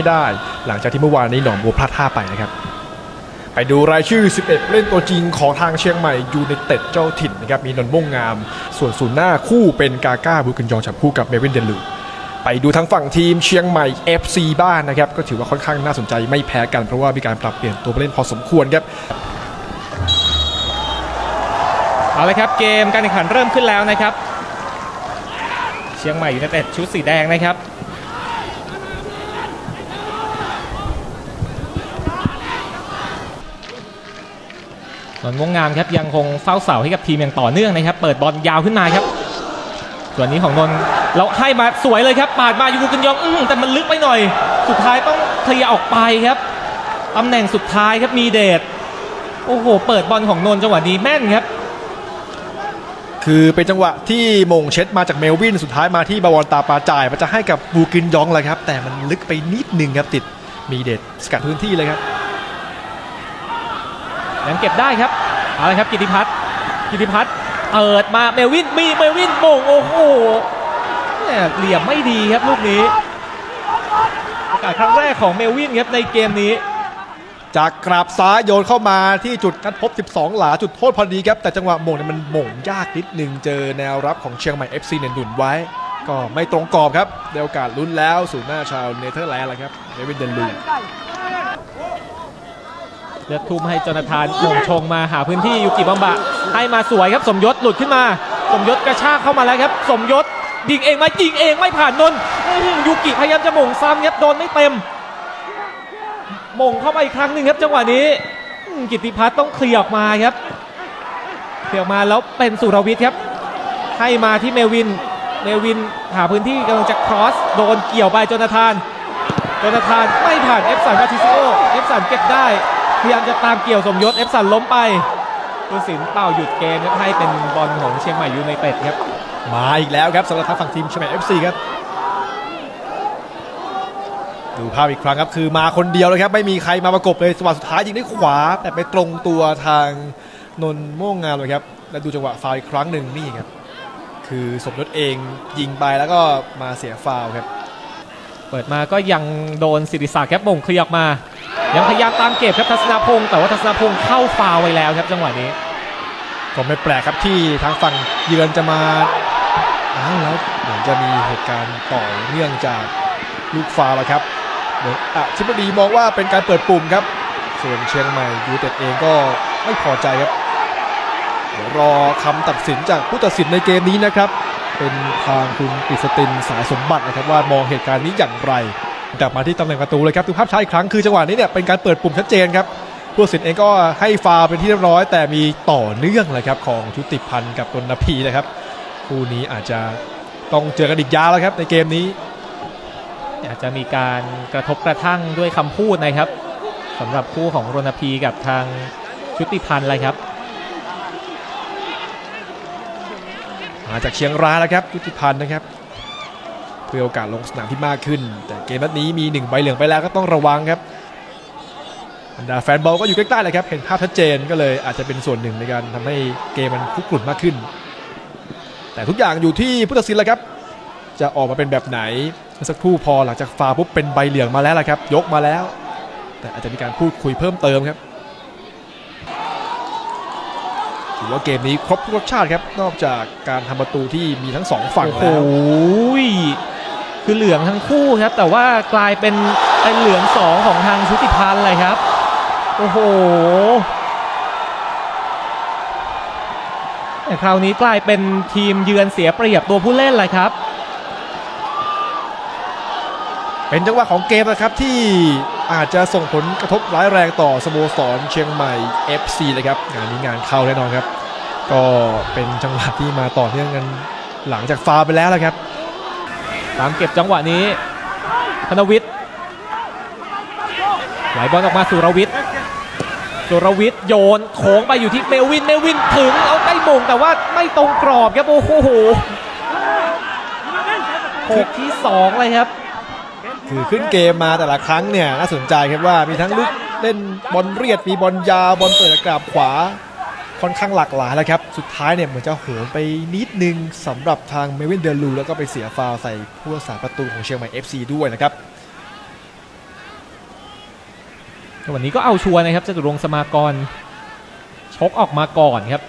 ให้ได้ หลังจากที่เมื่อวานนี้หนองบัวพลาดท่าไปนะครับ ไปดูรายชื่อ 11 เล่นตัวจริงของทางเชียงใหม่ยูไนเต็ดเจ้าถิ่นนะครับมีนนท์ม่วงงาม ส่วนศูนย์หน้าคู่เป็นกาก้าบุกินยองจับคู่กับเมวินเดลูไปดูทั้งฝั่งทีมเชียงใหม่ FC บ้านนะครับก็ถือว่าค่อนข้างน่าสนใจไม่แพ้กันเพราะว่ามีการปรับเปลี่ยนตัวผู้เล่นพอสมควรครับเอาละครับเกมการแข่งขันเริ่มขึ้นแล้วนะครับ เชียงใหม่ยูไนเต็ดชุดสีแดงนะครับ นนท์วงงามครับยังคงเฝ้าเสาให้กับทีมอย่างต่อเนื่องนะครับ เปิดบอลยาวขึ้นมาครับ ส่วนนี้ของนนเราให้มาสวยเลยครับปาดมายูกุนยองอื้แต่มันลึกไปหน่อย สุดท้ายต้องเคลียร์ออกไปครับตำแหน่งสุดท้ายครับมีเดชโอ้โห เปิดบอลของนนจังหวะนี้แม่นครับ คือเป็นจังหวะที่มงเช็ดมาจากเมลวินสุดท้ายมาที่บาวอนตาปาจ่ายมันจะให้กับบูกินยองแหละครับ แต่มันลึกไปนิดนึงครับติดมีเดชสกัดพื้นที่เลยครับ ยังเก็บได้ครับเอาละครับกิติพัฒน์กิติพัฒน์เปิดมาเมลวินมีเมลวินโมงโอ้โหแหม่เหลี่ยมไม่ดีครับลูกนี้โอกาสครั้งแรกของเมลวินครับในเกมนี้ จากกราบซ้ายโยนเข้ามาที่จุดนัดพบ 12 หลาจุดโทษพอดีครับ แต่จังหวะหม่งเนี่ยมันหม่งยากนิดนึงเจอแนวรับของเชียงใหม่ FC เนี่ยดุนไว้ ก็ไม่ตรงกรอบครับเดโอกาสลุ้นแล้วสู่หน้าชาวเนเธอร์แลนด์แหละครับเดวิดเดนลู เลือกทุ่มให้จอนาธานโมงชงมาหาพื้นที่ยูกิบัมบะ ให้มาสวยครับสมยศหลุดขึ้นมา สมยศกระชากเข้ามาแล้วครับ สมยศยิงเองไหมายิงเองไม่ผ่านนนยูกิพยายามจะหม่งซ้ำครับโดนไม่เต็มหม่งเข้ามาอีกครั้งหนึ่งครับจังหวะนี้กิติพัฒน์ต้องเคลียร์ออกมาครับเคลียร์ออกมาแล้วเป็นสุรวิทย์ครับ ให้มาที่เมวินเมวินหาพื้นที่กำลังจะครอสโดนเกี่ยวไปจนทานจนาธานไม่ผ่านเอฟสันบาติซิโอเอฟสันเก็บได้ พยายามจะตามเกี่ยวสมยศเอฟสันล้มไปผู้สินเป่าหยุดเกมครับให้เป็นบอลของเชียงใหม่ยูไนเต็ดครับมาอีกแล้วครับสำหรับทางฝั่งทีมเชียงใหม่ FC ครับดูภาพอีกครั้งครับคือมาคนเดียวเลยครับไม่มีใครมาประกบเลยจังหวะสุดท้ายยิงด้วยขวา แต่ไปตรงตัวทางนนท์ม่วงงามเลยครับแล้วดูจังหวะฟาวล์อีกครั้งหนึ่งนี่ครับคือสมยศเองยิงไปแล้วก็มาเสียฟาวล์ครับ เปิดมาก็ยังโดนสิริศักดิ์ครับมงเคลียร์ออกมา ยังพยายามตามเก็บครับทัศนาพงศ์แต่ว่าทัศนาพงศ์เข้าฟาวไว้แล้วครับจังหวะนี้ ก็ไม่แปลกครับที่ทางฝั่งเยือนจะมาอ้าวแล้วเหมือนจะมีเหตุการณ์ต่อเนื่องจากลูกฟาวแล้วครับเหมือนอธิบดีมองว่าเป็นการเปิดปุ่มครับ ส่วนเชียงใหม่ยูเต็ดเองก็ไม่พอใจครับเดี๋ยวรอคำตัดสินจากผู้ตัดสินในเกมนี้นะครับ เป็นทางคุณกฤษตินสายสมบัตินะครับว่ามองเหตุการณ์นี้อย่างไร กลับมาที่ตำแหน่งประตูเลยครับดูภาพช้าอีกครั้งคือจังหวะนี้เนี่ยเป็นการเปิดปุ่มชัดเจนครับผู้สินเองก็ให้ฟาวเป็นที่เรียบร้อย แต่มีต่อเนื่องเลยครับของชุติพันธ์กับตนพีนะครับคู่นี้อาจจะต้องเจอกันอีกยาวแล้วครับในเกมนี้ อาจจะมีการกระทบกระทั่งด้วยคำพูดนะครับสำหรับคู่ของรณพีกับทางชุติพันธ์เลยครับมาจากเชียงรายแล้วครับชุติพันธ์นะครับ เพื่อโอกาสลงสนามที่มากขึ้น แต่เกมนัดนี้มีหนึ่งใบเหลืองไปแล้วก็ต้องระวังครับบรรดาแฟนบอลก็อยู่ใกล้ๆเลยครับเห็นภาพชัดเจนก็เลยอาจจะเป็นส่วนหนึ่งในการทำให้เกมมันคุกรุ่นมากขึ้น แต่ทุกอย่างอยู่ที่ผู้ตัดสินแล้วครับ จะออกมาเป็นแบบไหนเมื่อสักครู่พอหลังจากฟาปุ๊บเป็นใบเหลืองมาแล้วล่ะครับ ยกมาแล้ว แต่อาจจะมีการพูดคุยเพิ่มเติมครับถือว่าเกมนี้ครบทุกรสชาติครับ นอกจากการทำประตูที่มีทั้งสองฝั่งโอ้โหแล้ว คือเหลืองทั้งคู่ครับ แต่ว่ากลายเป็นเป็นเหลืองสองของทางชุติพันธ์เลยครับ โอ้โหแต่คราวนี้กลายเป็นทีมเยือนเสียเปรียบตัวผู้เล่นเลยครับ เป็นจังหวะของเกมนะครับที่อาจจะส่งผลกระทบร้ายแรงต่อสโมสรเชียงใหม่ FC เลยครับงานนี้งานเข้าแน่นอนครับ ก็เป็นจังหวะที่มาต่อเนื่องกันหลังจากฟาไปแล้วละครับ ตามเก็บจังหวะนี้ธนวิทย์ไหลบอลออกมาสุรวิทย์สุรวิทย์โยนโค้งไปอยู่ที่เมลวินเมลวินถึงเอาได้มงแต่ว่าไม่ตรงกรอบครับโอ้โหหกที่สองเลยครับคือขึ้นเกมมาแต่ละครั้งเนี่ยน่าสนใจครับว่ามีทั้งลูกเล่นบอลเรียดมีบอลยาวบอลเปิดกราบขวา ค่อนข้างหลากหลายแล้วครับ สุดท้ายเนี่ยเหมือนจะโหนไปนิดนึงสำหรับทางเมวินเดลู แล้วก็ไปเสียฟาวใส่ผู้รักษาประตูของเชียงใหม่ FC ด้วยนะครับวันนี้ก็เอาชัวร์นะครับจตุรงสมากร ชกออกมาก่อนครับ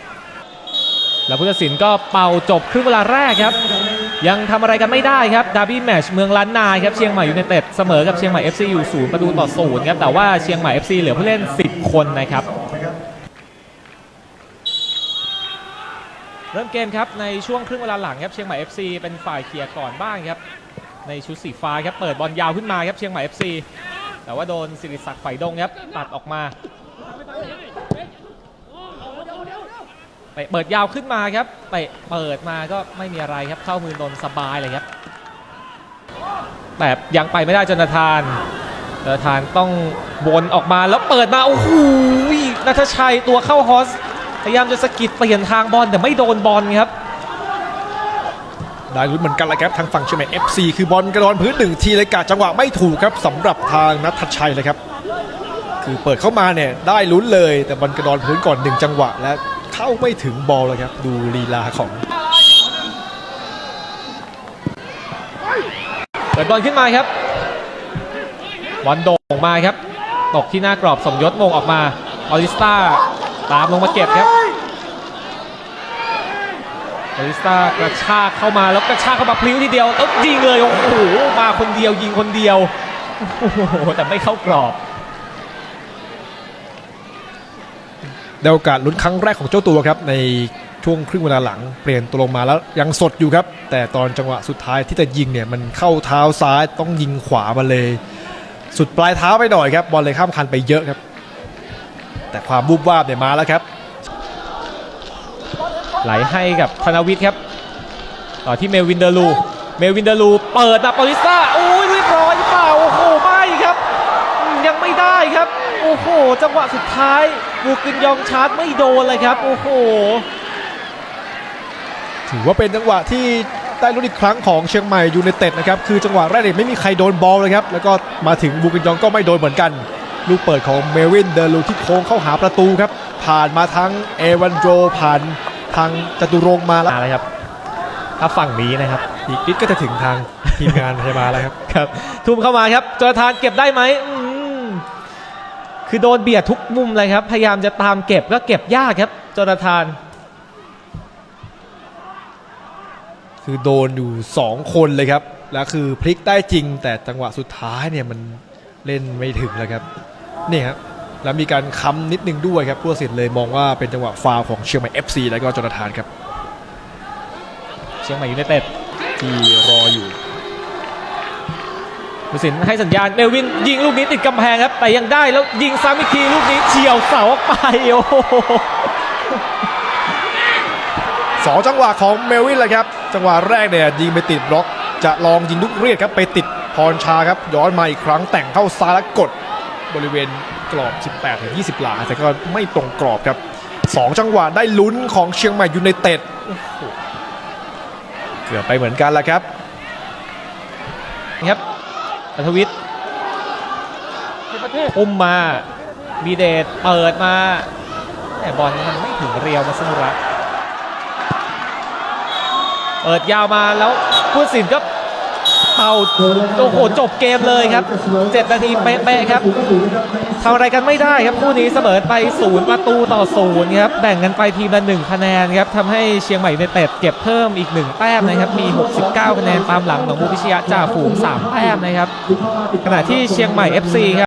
แล้วผู้ตัดสินก็เป่าจบครึ่งเวลาแรกครับ ยังทำอะไรกันไม่ได้ครับดาร์บี้แมชเมืองล้านนาครับเชียงใหม่ยูไนเต็ดเสมอกับเชียงใหม่ FC อยู่ศูนย์ประตูต่อศูนย์ครับแต่ว่าเชียงใหม่ FC เหลือผู้เล่น 10 คนนะครับ เริ่มเกมครับในช่วงครึ่งเวลาหลังครับเชียงใหม่ FC เป็นฝ่ายเคลียร์ก่อนบ้างครับในชุดสีฟ้าครับเปิดบอลยาวขึ้นมาครับเชียงใหม่ FC แต่ว่าโดนสิริศักดิ์ไฝดงครับตัดออกมาเตะเปิดยาวขึ้นมาครับเตะเปิดมาก็ไม่มีอะไรครับเข้ามือนนสบายเลยครับ แต่ยังไปไม่ได้จนทานจนทานต้องวนออกมาแล้วเปิดมาโอ้โหนัทชัยตัวเข้าฮอส พยายามจะสะกิดเปลี่ยนทางบอลแต่ไม่โดนบอลครับได้ลุ้นเหมือนกันเลยครับทางฝั่งเชียงใหม่ FC คือบอลกระดอนพื้นหนึ่งทีเลยกะจังหวะไม่ถูกครับสำหรับทางนัทชัยเลยครับ คือเปิดเข้ามาเนี่ยได้ลุ้นเลยแต่บอลกระดอนพื้นก่อนหนึ่งจังหวะ และเข้าไม่ถึงบอลเลยครับ ดูลีลาของเปิดบอลขึ้นมาครับบอลโด่งมาครับตกที่หน้ากรอบสมยศมงออกมาออริสตา ตามลงมาเก็บครับออริสตากระชากเข้ามาแล้วกระชากเข้ามาพลิ้วทีเดียวแล้วยิงเลยโอ้โหมาคนเดียวยิงคนเดียวโอ้โหแต่ไม่เข้ากรอบได้โอกาสลุ้นครั้งแรกของเจ้าตัวครับในช่วงครึ่งเวลาหลังเปลี่ยนตัวลงมาแล้วยังสดอยู่ครับ แต่ตอนจังหวะสุดท้ายที่จะยิงเนี่ยมันเข้าเท้าซ้ายต้องยิงขวามาเลย สุดปลายเท้าไปหน่อยครับบอลเลยข้ามคันไปเยอะครับ แต่ความบูบวาบเนี่ยมาแล้วครับ ไหลให้กับธนวิทย์ครับ ต่อที่เมลวินเดอร์ลูเมลวินเดอร์ลูเปิดมาปอลิสตาโอ้ยเรียบร้อยเปล่าโอ้โหไม่ครับ ยังไม่ได้ครับ โอ้โห จังหวะสุดท้ายบูกินยองชาร์จไม่โดนเลยครับ โอ้โห ถือว่าเป็นจังหวะที่ได้ลุ้นอีกครั้งของเชียงใหม่ยูไนเต็ดนะครับ คือจังหวะแรกเนี่ยไม่มีใครโดนบอลเลยครับ แล้วก็มาถึงบูกินยองก็ไม่โดนเหมือนกัน ลูกเปิดของเมวินเดอร์ลูที่โค้งเข้าหาประตูครับ ผ่านมาทั้งเอวันโดผ่านทางจตุรงค์มาแล้วมาเลยครับ ถ้าฝั่งนี้นะครับ อีกนิดก็จะถึงทางทีมงานพยาบาลแล้วครับครับ ทุ่มเข้ามาครับจอทานเก็บได้ไหมอืมคือโดนเบียดทุกมุมเลยครับ พยายามจะตามเก็บก็เก็บยากครับจอทาน คือโดนอยู่ 2 คนเลยครับ แล้วคือพลิกได้จริงแต่จังหวะสุดท้ายเนี่ยมันเล่นไม่ถึงแล้วครับ นี่ครับแล้วมีการค้ำนิดนึงด้วยครับผู้ตัดสินเลยมองว่าเป็นจังหวะฟาวล์ของเชียงใหม่ FC แล้วก็จนาธานครับ เชียงใหม่ยูไนเต็ดที่รออยู่ผู้สินให้สัญญาณเมลวินยิงลูกนี้ติดกำแพงครับ แต่ยังได้แล้วยิงซ้ำอีกทีลูกนี้เฉียวเสาออกไปโอ้โหสองจังหวะของเมลวินเลยครับ จังหวะแรกเนี่ยยิงไปติดบล็อก จะลองยิงลูกเรียกครับไปติดพรชาครับย้อนมาอีกครั้งแต่งเข้าซ้ายแล้วกด บริเวณกรอบ 18ถึง20 หลา แต่ก็ไม่ตรงกรอบครับสองจังหวะได้ลุ้นของเชียงใหม่ยูไนเต็ดเกือบไปเหมือนกันแล้วครับครับอัธวิทย์อุ้มมามีเดชเปิดมาแต่บอลมันไม่ถึงเรียวมาสมุระเปิดยาวมาแล้วผู้สินก็ เป่าโอ้โหจบเกมเลยครับ 7 นาทีเป๊ะๆครับทำอะไรกันไม่ได้ครับคู่นี้เสมอไปศูนย์ประตูต่อศูนย์ครับ แบ่งกันไปทีมละ1คะแนนครับทำให้เชียงใหม่ยูไนเต็ดเก็บเพิ่มอีก 1 แต้มนะครับ มี 69 คะแนนตามหลังของบูพิชยะจ่าฝูง 3 แต้มนะครับ ขณะที่เชียงใหม่ FC ครับ